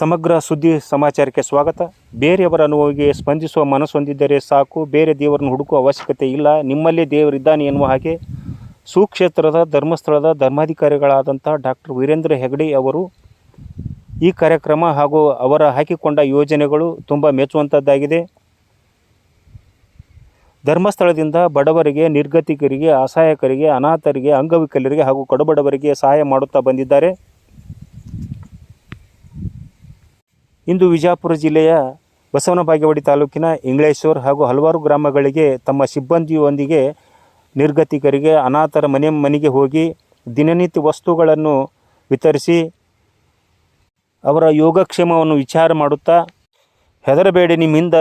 ಸಮಗ್ರ ಸುದ್ದಿ ಸಮಾಚಾರಕ್ಕೆ ಸ್ವಾಗತ. ಬೇರೆಯವರ ನೋವಿಗೆ ಸ್ಪಂದಿಸುವ ಮನಸ್ಸು ಹೊಂದಿದ್ದರೆ ಸಾಕು. ಬೇರೆ ದೇವರನ್ನು ಹುಡುಕುವ ಅವಶ್ಯಕತೆ ಇಲ್ಲ. ನಿಮ್ಮಲ್ಲೇ ದೇವರಿದ್ದಾನೆ ಎನ್ನುವ ಹಾಗೆ ಸುಕ್ಷೇತ್ರದ ಧರ್ಮಸ್ಥಳದ ಧರ್ಮಾಧಿಕಾರಿಗಳಾದಂಥ ಡಾಕ್ಟರ್ ವೀರೇಂದ್ರ ಹೆಗಡೆ ಅವರು ಈ ಕಾರ್ಯಕ್ರಮ ಹಾಗೂ ಅವರ ಹಾಕಿಕೊಂಡ ಯೋಜನೆಗಳು ತುಂಬ ಮೆಚ್ಚುವಂಥದ್ದಾಗಿದೆ ಧರ್ಮಸ್ಥಳದಿಂದ ಬಡವರಿಗೆ, ನಿರ್ಗತಿಕರಿಗೆ, ಅಸಹಾಯಕರಿಗೆ, ಅನಾಥರಿಗೆ, ಅಂಗವಿಕಲರಿಗೆ ಹಾಗೂ ಕಡುಬಡವರಿಗೆ ಸಹಾಯ ಮಾಡುತ್ತಾ ಬಂದಿದ್ದಾರೆ. ಇಂದು ವಿಜಯಪುರ ಜಿಲ್ಲೆಯ ಬಸವನ ಬಾಗೇವಾಡಿ ತಾಲೂಕಿನ ಇಂಗ್ಲೇಶ್ವರ್ ಹಾಗೂ ಹಲವಾರು ಗ್ರಾಮಗಳಿಗೆ ತಮ್ಮ ಸಿಬ್ಬಂದಿಯೊಂದಿಗೆ ನಿರ್ಗತಿಕರಿಗೆ ಅನಾಥರ ಮನೆ ಮನೆಗೆ ಹೋಗಿ ದಿನನಿತ್ಯ ವಸ್ತುಗಳನ್ನು ವಿತರಿಸಿ ಅವರ ಯೋಗಕ್ಷೇಮವನ್ನು ವಿಚಾರ ಮಾಡುತ್ತಾ ಹೆದರಬೇಡಿ ನಿಮ್ಮಿಂದ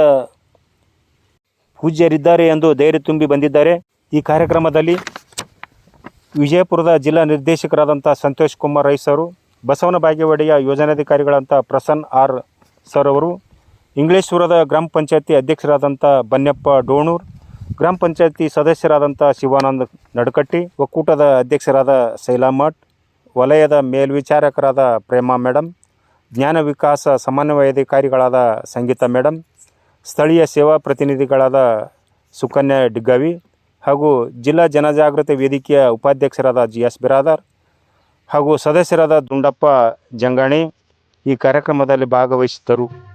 ಪೂಜ್ಯರಿದ್ದಾರೆ ಎಂದು ಧೈರ್ಯ ತುಂಬಿ ಬಂದಿದ್ದಾರೆ. ಈ ಕಾರ್ಯಕ್ರಮದಲ್ಲಿ ವಿಜಯಪುರದ ಜಿಲ್ಲಾ ನಿರ್ದೇಶಕರಾದಂಥ ಸಂತೋಷ್ ಕುಮಾರ್ ರೈಸ್ ಬಸವನ ಬಾಗೇವಾಡಿಯ ಯೋಜನಾಧಿಕಾರಿಗಳಂಥ ಪ್ರಸನ್ನ ಆರ್ ಸರ್ ಅವರು ಇಂಗ್ಲೇಶ್ವರದ ಗ್ರಾಮ ಪಂಚಾಯತಿ ಅಧ್ಯಕ್ಷರಾದಂಥ ಬನ್ನಪ್ಪ ಡೋಣೂರ್, ಗ್ರಾಮ ಪಂಚಾಯತಿ ಸದಸ್ಯರಾದಂಥ ಶಿವಾನಂದ ನಡಕಟ್ಟಿ, ಒಕ್ಕೂಟದ ಅಧ್ಯಕ್ಷರಾದ ಶೈಲಾಮಠ್ ವಲಯದ ಮೇಲ್ವಿಚಾರಕರಾದ ಪ್ರೇಮಾ ಮೇಡಮ್ ಜ್ಞಾನ ವಿಕಾಸ ಸಮನ್ವಯಾಧಿಕಾರಿಗಳಾದ ಸಂಗೀತಾ ಮೇಡಮ್ ಸ್ಥಳೀಯ ಸೇವಾ ಪ್ರತಿನಿಧಿಗಳಾದ ಸುಕನ್ಯಾ ಡಿಗ್ಗಾವಿ ಹಾಗೂ ಜಿಲ್ಲಾ ಜನಜಾಗೃತಿ ವೇದಿಕೆಯ ಉಪಾಧ್ಯಕ್ಷರಾದ ಜಿ ಎಸ್ ಬಿರಾದಾರ್ ಹಾಗೂ ಸದಸ್ಯರಾದ ದುಂಡಪ್ಪ ಜಂಗಾಣಿ ಈ ಕಾರ್ಯಕ್ರಮದಲ್ಲಿ ಭಾಗವಹಿಸಿದ್ದರು.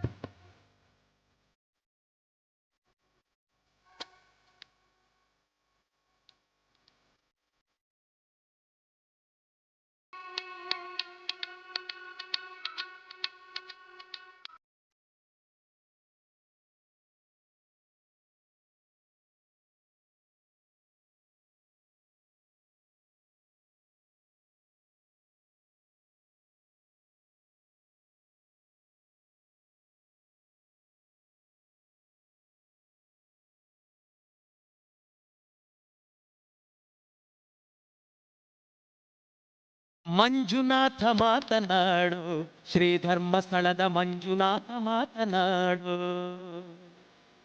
ಮಂಜುನಾಥ ಮಾತನಾಡು. ಶ್ರೀ ಧರ್ಮಸ್ಥಳದ ಮಂಜುನಾಥ ಮಾತನಾಡು.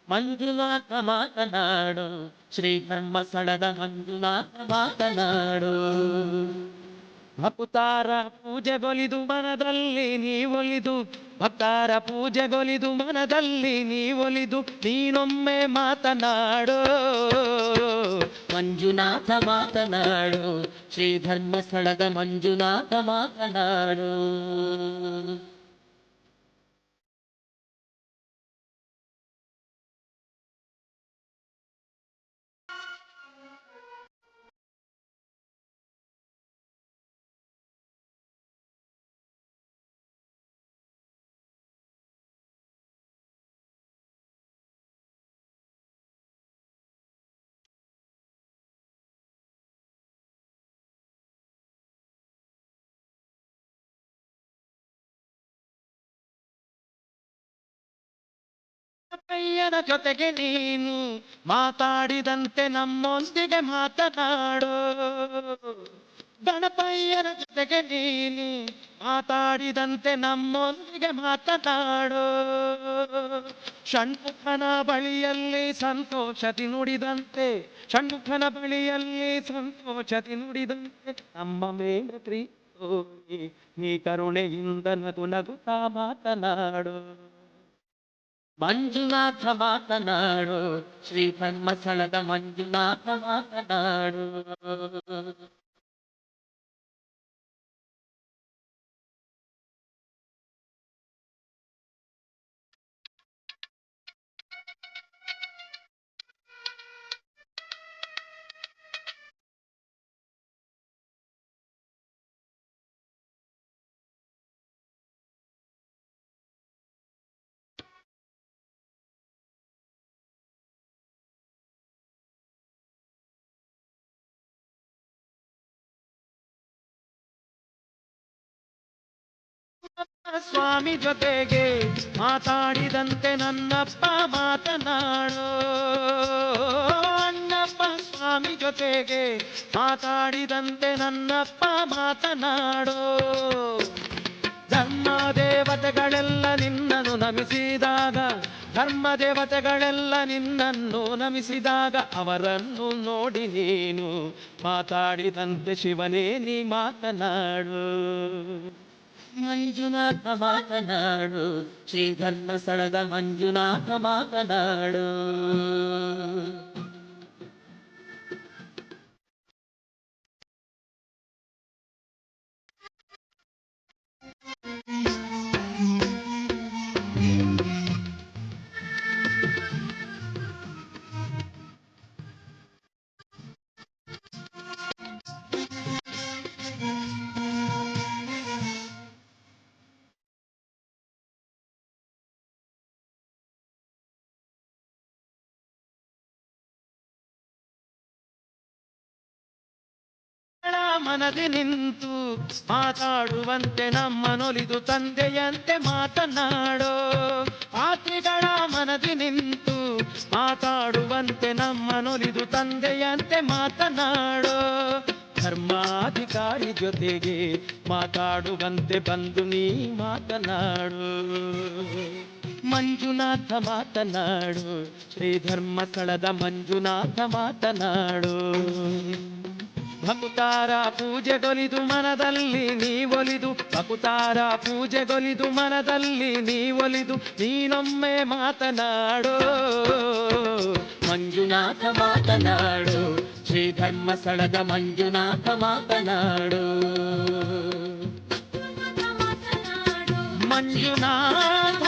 ಮಂಜುನಾಥ ಮಾತನಾಡು. ಶ್ರೀ ಧರ್ಮಸ್ಥಳದ ಮಂಜುನಾಥ ಮಾತನಾಡು. ಭಕ್ತಾರ ಪೂಜೆಗೊಲಿದು ಮನದಲ್ಲಿ ನೀ ಒಲಿದು ಭಕ್ತಾರ ಪೂಜೆಗೊಲಿದು ಮನದಲ್ಲಿ ನೀ ಒಲಿದು ನೀನೊಮ್ಮೆ ಮಾತನಾಡು. ಮಂಜುನಾಥ ಮಾತನಾಡು ಶ್ರೀ ಧರ್ಮಸ್ಥಳದ ಮಂಜುನಾಥ ಮಾತನಾಡು ಅಪ್ಪಯ್ಯನ ಜೊತೆಗೆ ನೀನು ಮಾತಾಡಿದಂತೆ ನಮ್ಮೊಂದಿಗೆ ಮಾತನಾಡು. ಗಣಪಯ್ಯನ ಜೊತೆಗೆ ನೀನು ಮಾತಾಡಿದಂತೆ ನಮ್ಮೊಂದಿಗೆ ಮಾತನಾಡು. ಷಣ್ಮುಖನ ಬಳಿಯಲ್ಲಿ ಸಂತೋಷತಿ ನುಡಿದಂತೆ, ಷಣ್ಮುಖನ ಬಳಿಯಲ್ಲಿ ಸಂತೋಷತಿ ನುಡಿದಂತೆ ನಮ್ಮ ಮೇಲೆ ಪ್ರೀ ನೀ ಕರುಣೆಯಿಂದ ನಗು ನಗುತ್ತಾ ಮಾತನಾಡು. ಮಂಜುನಾಥ ಮಾತನಾಡು ಶ್ರೀ ಧರ್ಮಸ್ಥಳದ ಮಂಜುನಾಥ ಮಾತನಾಡು. ಸ್ವಾಮಿ ಜೊತೆಗೆ ಮಾತಾಡಿದಂತೆ ನನ್ನಪ್ಪ ಮಾತನಾಡೋ. ಅಣ್ಣಪ್ಪ ಸ್ವಾಮಿ ಜೊತೆಗೆ ಮಾತಾಡಿದಂತೆ ನನ್ನಪ್ಪ ಮಾತನಾಡೋ. ಧರ್ಮ ದೇವತೆಗಳೆಲ್ಲ ನಿನ್ನನ್ನು ನಮಿಸಿದಾಗ, ಧರ್ಮ ದೇವತೆಗಳೆಲ್ಲ ನಿನ್ನನ್ನು ನಮಿಸಿದಾಗ ಅವರನ್ನು ನೋಡಿ ನೀನು ಮಾತಾಡಿದಂತೆ ಶಿವನೇ ನೀ ಮಾತನಾಡು. ಮಂಜುನಾಥ ಮಾತನಾಡು. ಶ್ರೀ ಧರ್ಮಸ್ಥಳದ ಮಂಜುನಾಥ ಮಾತನಾಡು. ಮನದಿ ನಿಂತು ಮಾತಾಡುವಂತೆ ನಮ್ಮನೊಲಿದು ತಂದೆಯಂತೆ ಮಾತನಾಡೋ. ಪಾತ್ರಿಗಳ ಮನದಿ ನಿಂತು ಮಾತಾಡುವಂತೆ ನಮ್ಮನೊಲಿದು ತಂದೆಯಂತೆ ಮಾತನಾಡೋ. ಧರ್ಮಾಧಿಕಾರಿ ಜೊತೆಗೆ ಮಾತಾಡುವಂತೆ ಬಂದು ನೀ ಮಾತನಾಡು. ಮಂಜುನಾಥ ಮಾತನಾಡು. ಶ್ರೀ ಧರ್ಮಸ್ಥಳದ ಮಂಜುನಾಥ ಮಾತನಾಡು. ಭಕುತಾರ ಪೂಜೆಗೊಲಿದು ಮನದಲ್ಲಿ ನೀವೊಲಿದು ಭಕುತಾರ ಪೂಜೆಗೊಲಿದು ಮನದಲ್ಲಿ ನೀವೊಲಿದು ನೀನೊಮ್ಮೆ ಮಾತನಾಡೋ ಮಂಜುನಾಥ ಮಾತನಾಡು ಶ್ರೀ ಧರ್ಮಸ್ಥಳದ ಮಂಜುನಾಥ ಮಾತನಾಡು ಮಂಜುನಾಥ